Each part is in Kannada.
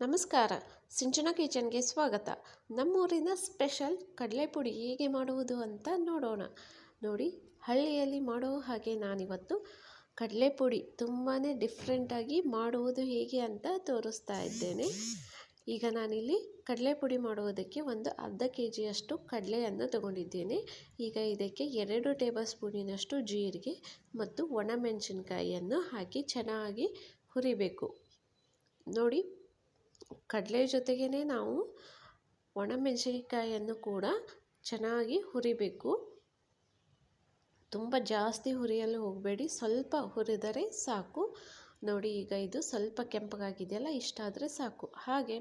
ನಮಸ್ಕಾರ, ಸಿಂಚನ ಕಿಚನ್ಗೆ ಸ್ವಾಗತ. ನಮ್ಮೂರಿನ ಸ್ಪೆಷಲ್ ಕಡಲೆಪುಡಿ ಹೇಗೆ ಮಾಡುವುದು ಅಂತ ನೋಡೋಣ. ನೋಡಿ, ಹಳ್ಳಿಯಲ್ಲಿ ಮಾಡೋ ಹಾಗೆ ನಾನಿವತ್ತು ಕಡಲೆಪುಡಿ ತುಂಬಾ ಡಿಫ್ರೆಂಟಾಗಿ ಮಾಡುವುದು ಹೇಗೆ ಅಂತ ತೋರಿಸ್ತಾ ಇದ್ದೇನೆ. ಈಗ ನಾನಿಲ್ಲಿ ಕಡಲೆಪುಡಿ ಮಾಡುವುದಕ್ಕೆ ಒಂದು ಅರ್ಧ ಕೆ ಜಿಯಷ್ಟು ಕಡಲೆಯನ್ನು ತಗೊಂಡಿದ್ದೇನೆ. ಈಗ ಇದಕ್ಕೆ ಎರಡು ಟೇಬಲ್ ಸ್ಪೂನಿನಷ್ಟು ಜೀರಿಗೆ ಮತ್ತು ಒಣಮೆಣಸಿನ್ಕಾಯಿಯನ್ನು ಹಾಕಿ ಚೆನ್ನಾಗಿ ಹುರಿಬೇಕು. ನೋಡಿ ಕಡಲೆ ಜೊತೆಗೇ ನಾವು ಒಣಮೆಣಸಿನಕಾಯನ್ನು ಕೂಡ ಚೆನ್ನಾಗಿ ಹುರಿಬೇಕು. ತುಂಬ ಜಾಸ್ತಿ ಹುರಿಯಲು ಹೋಗಬೇಡಿ. ಸ್ವಲ್ಪ ಹುರಿದರೆ ಸಾಕು. ನೋಡಿ, ಈಗ ಇದು ಸ್ವಲ್ಪ ಕೆಂಪಗಾಗಿದೆಯಲ್ಲ ಇಷ್ಟಾದರೆ ಸಾಕು. ಹಾಗೆ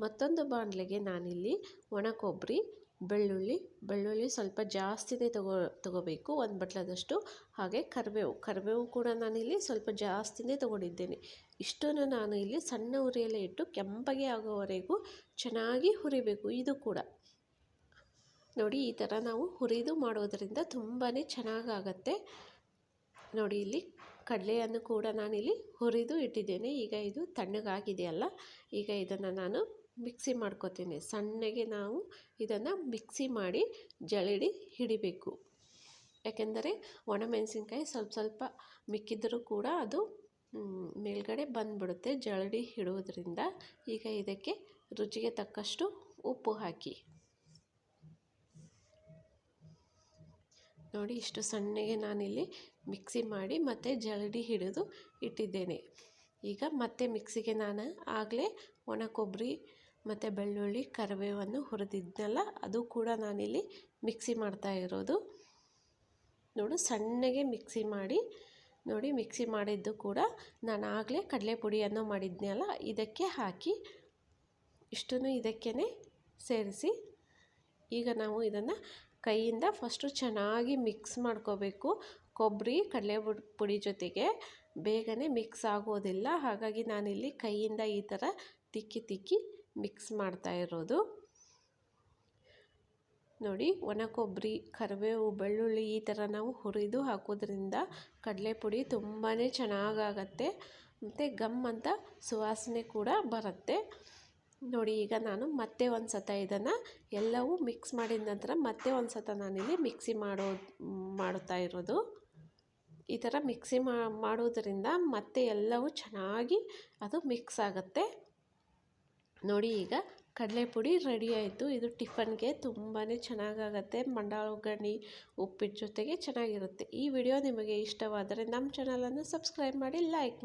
ಮತ್ತೊಂದು ಬಾಣಲೆಗೆ ನಾನಿಲ್ಲಿ ಒಣ ಕೊಬ್ಬರಿ ಬೆಳ್ಳುಳ್ಳಿ ಬೆಳ್ಳುಳ್ಳಿ ಸ್ವಲ್ಪ ಜಾಸ್ತಿನೇ ತಗೋ, ತಗೋಬೇಕು, ಒಂದು ಬಟ್ಲದಷ್ಟು. ಹಾಗೆ ಕರಿಬೇವು ಕರಿಬೇವು ಕೂಡ ನಾನಿಲ್ಲಿ ಸ್ವಲ್ಪ ಜಾಸ್ತಿನೇ ತಗೊಂಡಿದ್ದೇನೆ. ಇಷ್ಟನ್ನು ನಾನು ಇಲ್ಲಿ ಸಣ್ಣ ಉರಿಯಲ್ಲೇ ಇಟ್ಟು ಕೆಂಪಗೆ ಆಗೋವರೆಗೂ ಚೆನ್ನಾಗಿ ಹುರಿಬೇಕು ಇದು ಕೂಡ. ನೋಡಿ, ಈ ಥರ ನಾವು ಹುರಿದು ಮಾಡೋದರಿಂದ ತುಂಬಾ ಚೆನ್ನಾಗಾಗತ್ತೆ. ನೋಡಿ, ಇಲ್ಲಿ ಕಡಲೆಯನ್ನು ಕೂಡ ನಾನಿಲ್ಲಿ ಹುರಿದು ಇಟ್ಟಿದ್ದೇನೆ. ಈಗ ಇದು ತಣ್ಣಗಾಗಿದೆಯಲ್ಲ ಈಗ ಇದನ್ನು ನಾನು ಮಿಕ್ಸಿ ಮಾಡ್ಕೋತೀನಿ. ಸಣ್ಣಗೆ ನಾವು ಇದನ್ನು ಮಿಕ್ಸಿ ಮಾಡಿ ಜಳಡಿ ಹಿಡಿಬೇಕು. ಯಾಕೆಂದರೆ ಒಣಮೆಣಸಿನ್ಕಾಯಿ ಸ್ವಲ್ಪ ಸ್ವಲ್ಪ ಮಿಕ್ಕಿದರೂ ಕೂಡ ಅದು ಮೇಲ್ಗಡೆ ಬಂದುಬಿಡುತ್ತೆ ಜಳಡಿ ಹಿಡುವುದರಿಂದ. ಈಗ ಇದಕ್ಕೆ ರುಚಿಗೆ ತಕ್ಕಷ್ಟು ಉಪ್ಪು ಹಾಕಿ. ನೋಡಿ ಇಷ್ಟು ಸಣ್ಣಗೆ ನಾನಿಲ್ಲಿ ಮಿಕ್ಸಿ ಮಾಡಿ ಮತ್ತೆ ಜಳಡಿ ಹಿಡಿದು ಇಟ್ಟಿದ್ದೇನೆ. ಈಗ ಮತ್ತೆ ಮಿಕ್ಸಿಗೆ ನಾನು ಆಗಲೇ ಒಣ ಕೊಬ್ಬರಿ ಮತ್ತು ಬೆಳ್ಳುಳ್ಳಿ, ಕರಿಬೇವನ್ನು ಹುರಿದಿದ್ನಲ್ಲ, ಅದು ಕೂಡ ನಾನಿಲ್ಲಿ ಮಿಕ್ಸಿ ಮಾಡ್ತಾ ಇರೋದು. ನೋಡು, ಸಣ್ಣಗೆ ಮಿಕ್ಸಿ ಮಾಡಿ, ನೋಡಿ, ಮಿಕ್ಸಿ ಮಾಡಿದ್ದು ಕೂಡ ನಾನು ಆಗಲೇ ಕಡಲೆ ಪುಡಿಯನ್ನು ಮಾಡಿದ್ನಲ್ಲ ಇದಕ್ಕೆ ಹಾಕಿ ಇಷ್ಟನ್ನು ಇದಕ್ಕೇ ಸೇರಿಸಿ, ಈಗ ನಾವು ಇದನ್ನು ಕೈಯಿಂದ ಫಸ್ಟು ಚೆನ್ನಾಗಿ ಮಿಕ್ಸ್ ಮಾಡ್ಕೋಬೇಕು. ಕೊಬ್ಬರಿ ಕಡಲೆ ಪುಡಿ ಜೊತೆಗೆ ಬೇಗನೆ ಮಿಕ್ಸ್ ಆಗೋದಿಲ್ಲ, ಹಾಗಾಗಿ ನಾನಿಲ್ಲಿ ಕೈಯಿಂದ ಈ ಥರ ತಿಕ್ಕಿ ತಿಕ್ಕಿ ಮಿಕ್ಸ್ ಮಾಡ್ತಾ ಇರೋದು. ನೋಡಿ, ಒಣ ಕೊಬ್ಬರಿ, ಕರಿಬೇವು, ಬೆಳ್ಳುಳ್ಳಿ ಈ ಥರ ನಾವು ಹುರಿದು ಹಾಕೋದ್ರಿಂದ ಕಡಲೆಪುಡಿ ತುಂಬಾ ಚೆನ್ನಾಗಾಗತ್ತೆ. ಮತ್ತು ಗಮ್ ಅಂತ ಸುವಾಸನೆ ಕೂಡ ಬರುತ್ತೆ. ನೋಡಿ, ಈಗ ನಾನು ಮತ್ತೆ ಒಂದು ಸತ ಇದನ್ನು ಎಲ್ಲವೂ ಮಿಕ್ಸ್ ಮಾಡಿದ ನಂತರ ಮತ್ತೆ ಒಂದು ಸತ ನಾನಿಲ್ಲಿ ಮಿಕ್ಸಿ ಮಾಡೋ ಮಾಡುತ್ತಾ ಇರೋದು. ಈ ಥರ ಮಿಕ್ಸಿ ಮಾಡೋದರಿಂದ ಮತ್ತೆ ಎಲ್ಲವೂ ಚೆನ್ನಾಗಿ ಅದು ಮಿಕ್ಸ್ ಆಗುತ್ತೆ. ನೋಡಿ ಈಗ ಕಡಲೆಪುಡಿ ರೆಡಿ ಆಯಿತು. ಇದು ಟಿಫನ್ಗೆ ತುಂಬಾ ಚೆನ್ನಾಗಾಗತ್ತೆ. ಮಂಡಾಳ ಒಗ್ಗರಣೆ ಉಪ್ಪಿಟ್ಟು ಜೊತೆಗೆ ಚೆನ್ನಾಗಿರುತ್ತೆ. ಈ ವಿಡಿಯೋ ನಿಮಗೆ ಇಷ್ಟವಾದರೆ ನಮ್ಮ ಚಾನಲನ್ನು ಸಬ್ಸ್ಕ್ರೈಬ್ ಮಾಡಿ ಲೈಕ್ ಮಾಡಿ